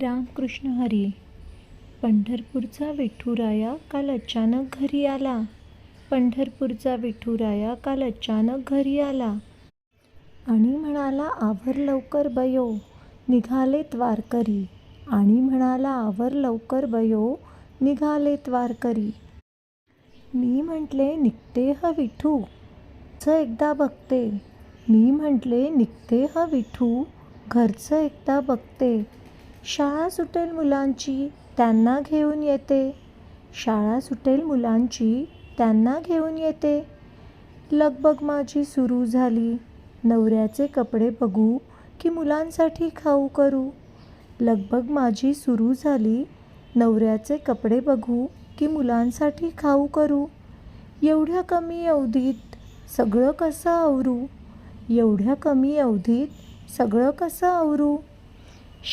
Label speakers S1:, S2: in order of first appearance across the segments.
S1: रामकृष्ण हरी पंढरपूरचा विठुराया काल अचानक घरी आला. पंढरपूरचा विठुराया काल अचानक घरी आला. आणि म्हणाला आवर लवकर बयो. निघालेत वारकरी आणि म्हणाला आवर लवकर बयो. निघालेत वारकरी मी म्हटले निघते ह विठू. घरचं एकदा बघते. मी म्हटले निघते ह विठू. घरचं एकदा बघते. शाळा सुटेल मुलांची त्यांना घेऊन येते. शाळा सुटेल मुलांची त्यांना घेऊन येते. लगबग माझी सुरू झाली. नवऱ्याचे कपडे बघू की मुलांसाठी खाऊ करू. लगबग माझी सुरू झाली. नवऱ्याचे कपडे बघू की मुलांसाठी खाऊ करू. एवढ्या कमी अवधीत सगळं कसं आवरू? एवढ्या कमी अवधीत सगळं कसं आवरू?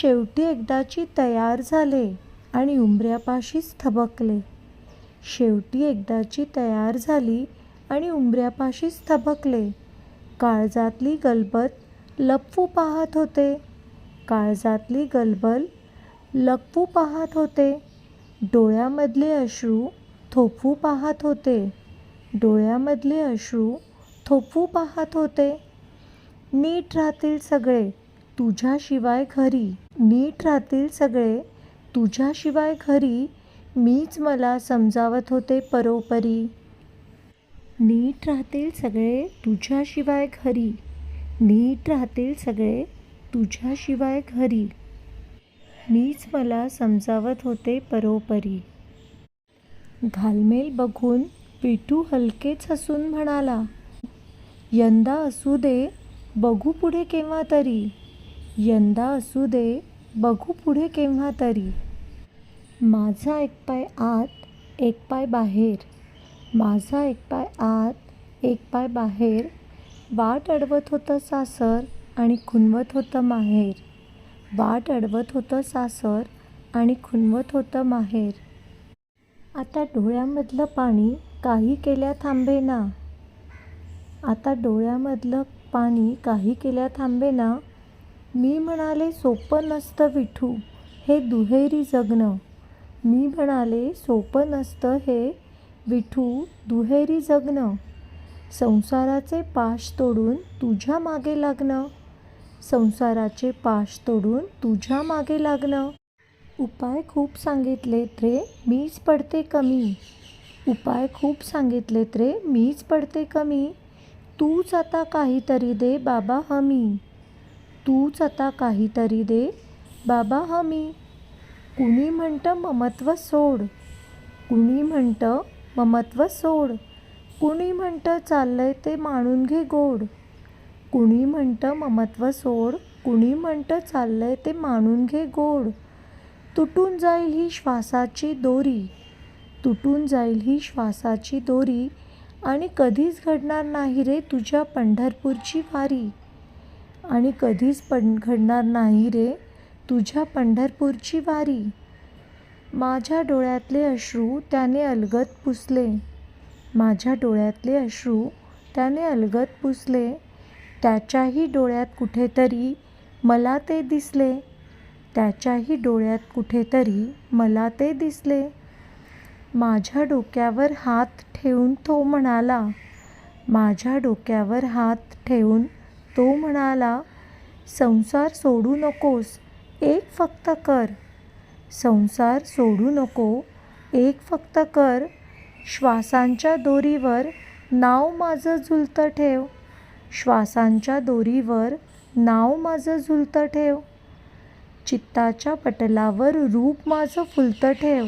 S1: शेवटी एकदाची तयार झाले आणि उंबऱ्यापाशीच थबकले. शेवटी एकदाची तयार झाली आणि उंबऱ्यापाशीच थबकले. काळजातली गलबत लपवू पाहत होते. काळजातली गलबल लपवू पाहत होते. डोळ्यामधले अश्रू थोपवू पाहत होते. डोळ्यामधले अश्रू थोपवू पाहत होते. नीट राहतील सगळे. तुझ्याशिवाय खरी नीट राहतील सगळे. तुझ्याशिवाय खरी मीच मला समजावत होते परोपरी. नीट राहतील सगळे तुझ्याशिवाय खरी नीट राहतील सगळे तुझ्याशिवाय घरी. मीच मला समजावत होते परोपरी. घालमेल बघून पिठू हलकेच हसून म्हणाला यंदा असू दे बघू पुढे केव्हा तरी. यंदा असू दे बघू पुढे केव्हा तरी. माझा एक पाय आत एक पाय बाहेर. माझा एक पाय आत एक पाय बाहेर. वाट अडवत होतं सासर आणि खुणवत होतं माहेर. वाट अडवत होतं सासर आणि खुणवत होतं माहेर. आता डोळ्यामधलं पाणी काही केल्या थांबेना आता डोळ्यामधलं पाणी काही केल्या थांबेना मी म्हणाले सोपं नसतं विठू हे दुहेरी जगणं मी म्हणाले सोपं नसतं हे विठू दुहेरी जगणं संसाराचे पाश तोडून तुझ्या मागे लागणं. संसाराचे पाश तोडून तुझ्या मागे लागणं. उपाय खूप सांगितलेत रे मीच पडते कमी. उपाय खूप सांगितलेत रे मीच पडते कमी. तूच आता काहीतरी दे बाबा हमी. तूच आता काहीतरी दे. बाबा हमी कुणी म्हणतं ममत्व सोड? कुणी म्हणतं ममत्व सोड? कुणी म्हणतं चाललंय ते मानून घे गोड? कुणी म्हणतं ममत्व सोड? कुणी म्हणतं चाललंय ते मानून घे गोड? तुटून जाईल ही श्वासाची दोरी. तुटून जाईल ही श्वासाची दोरी. आणि कधीच घडणार नाही रे तुझ्या पंढरपूरची वारी. आणि कधीच पण घडणार नाही रे तुझ्या पंढरपूरची वारी. माझ्या डोळ्यातले अश्रू त्याने अलगद पुसले. माझ्या डोळ्यातले अश्रू त्याने अलगद पुसले. त्याच्याही डोळ्यात कुठेतरी मला ते दिसले. त्याच्याही डोळ्यात कुठेतरी मला ते दिसले. माझ्या डोक्यावर हात ठेवून तो म्हणाला माझ्या डोक्यावर हात ठेवून तो म्हणाला संसार सोडू नकोस एक फक्त कर. संसार सोडू नको एक फक्त कर. श्वासांच्या दोरीवर नाव माझं झुलतं ठेव. श्वासांच्या दोरीवर नाव माझं झुलतं ठेव. चित्ताच्या पटलावर रूप माझं फुलतं ठेव.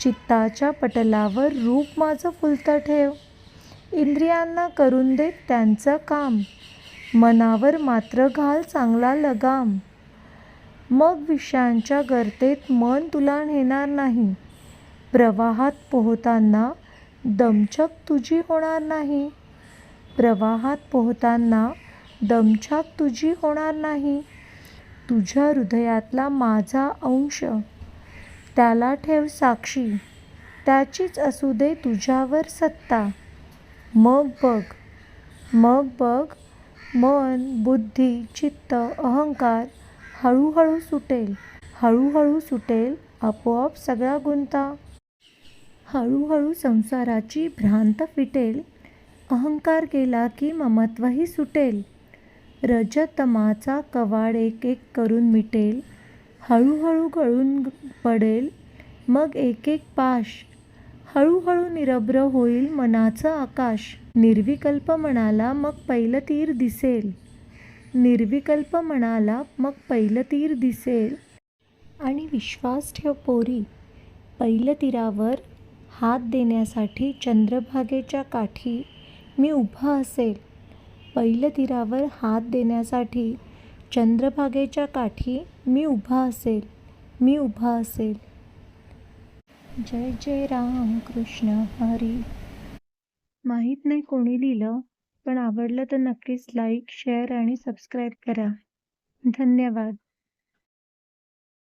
S1: चित्ताच्या पटलावर रूप माझं फुलतं ठेव. इंद्रियांना करून दे त्यांचं काम. मनावर मात्र घाल चांगला लगाम. मग विषयांच्या गर्तेत मन तुला नेणार नाही. प्रवाहात पोहताना दमछक तुझी होणार नाही. प्रवाहात पोहताना दमछाक तुझी होणार नाही. तुझ्या हृदयातला माझा अंश. त्याला ठेव साक्षी. त्याचीच असू दे तुझ्यावर सत्ता. मग बघ. मग बघ मन बुद्धी चित्त अहंकार हळूहळू सुटेल. हळूहळू सुटेल आपोआप सगळा गुंता. हळूहळू संसाराची भ्रांत फिटेल. अहंकार गेला की ममत्वही सुटेल. रजतमाचा कवाड एक एक करून मिटेल. हळूहळू गळून पडेल. मग एक एक पाश हळूहळू निरभ्र होईल मनाचं आकाश. निर्विकल्प मनाला मग पहिलं तीर दिसेल. निर्विकल्प मनाला मग पहिलं तीर दिसेल. आणि विश्वास ठेव पोरी. पहिलं तीरावर हात देण्यासाठी चंद्रभागेच्या काठी मी उभा असेल. पहिलं तीरावर हात देण्यासाठी चंद्रभागेच्या काठी मी उभा असेल. मी उभा असेल. जय जय राम कृष्ण हरी. माहीत नाही कोणी लिहिलं पण आवडलं तर नक्कीच लाईक शेअर आणि सबस्क्राईब करा. धन्यवाद.